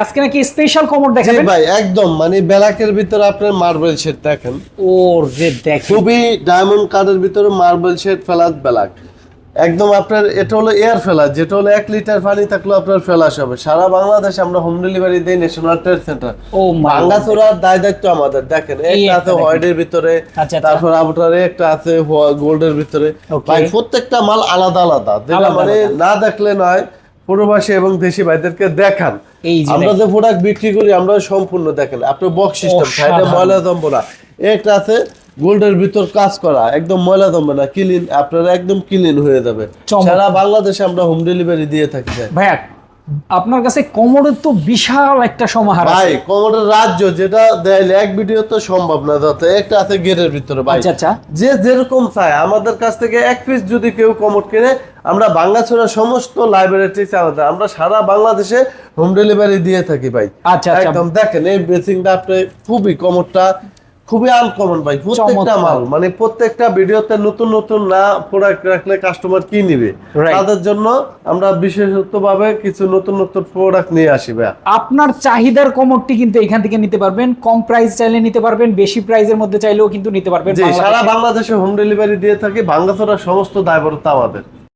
আজকে নাকি স্পেশাল কমর দেখাবেন? ভাই একদম। মানে ব্ল্যাকের ভিতরে আপনার মার্বেল শেড দেখেন। ওর যে দেখেন। খুবই ডায়মন্ড কার্ডের ভিতরে মার্বেল শেড ফেলাত ব্ল্যাক একদম আপনার এটা হলো এয়ার ফেলার যেটা হলো এক লিটার পানি থাকলেও আপনার ফেলাস হবে। সারা বাংলাদেশে আমরা হোম ডেলিভারি দিই ন্যাশনাল ট্রেড সেন্টার ও my ভাঙ্গা দায় দায়িত্ব আমাদের দেখেন। এই একটা আছে। হোয়াইটের ভিতরে আচ্ছা, আচ্ছা। তারপর আবটারে একটা আছে গোল্ডের ভিতরে। ভাই প্রত্যেকটা মাল আলাদা আলাদা। মানে না দেখলে নয় প্রবাসী এবং দেশি ভাইদেরকে দেখান। আমরা যে প্রোডাক্ট বিক্রি করি আমরা সম্পূর্ণ দেখেন। আপনার বক্স সিস্টেম সাইডে ময়লা জমবো না একটা আছে গোল্ডের ভিতর কাজ করা একদম ময়লা জমবে না ক্লিন আপনারা একদম ক্লিন হয়ে যাবে। সারা বাংলাদেশে আমরা হোম ডেলিভারি দিয়ে থাকি ভাই। ভাইয়া আপনার কাছে কমরের তো বিশাল একটা সমাহার ভাই কোমরের রাজ্য যেটা দেয় এক ভিডিও তো সম্ভব না যাতে একটা আছে গেটের ভিতরে ভাই। আচ্ছা আচ্ছা। যে যেরকম চায় আমাদের কাছ থেকে এক পিস যদি কেউ কমট কিনে আমরা বাংলাছড়া সমস্ত লাইব্রেরিটি চালাতে আমরা সারা বাংলাদেশে হোম ডেলিভারি দিয়ে থাকি ভাই। আচ্ছা, আচ্ছা। একদম দেখেন এই বেসিংটা আপনি খুবই কমটটা খুবই আনকমন ভাই প্রত্যেকটা। মাল মানে প্রত্যেকটা ভিডিওতে নতুন নতুন না প্রোডাক্ট রাখলে কাস্টমার কি নিবে তাদের জন্য আমরা বিশেষত ভাবে কিছু নতুন নতুন প্রোডাক্ট নিয়ে আসি ভাই আপনার চাহিদার কমরটি কিন্তু এখান থেকে নিতে পারবেন কম প্রাইস চাইলে নিতে পারবেন বেশি প্রাইসের মধ্যে চাইলেও কিন্তু নিতে পারবেন সারা বাংলাদেশে। বাংলাদেশে হোম ডেলিভারি দিয়ে থাকি ভাঙ্গাচোরা সমস্ত দায়বদ্ধতা আমাদের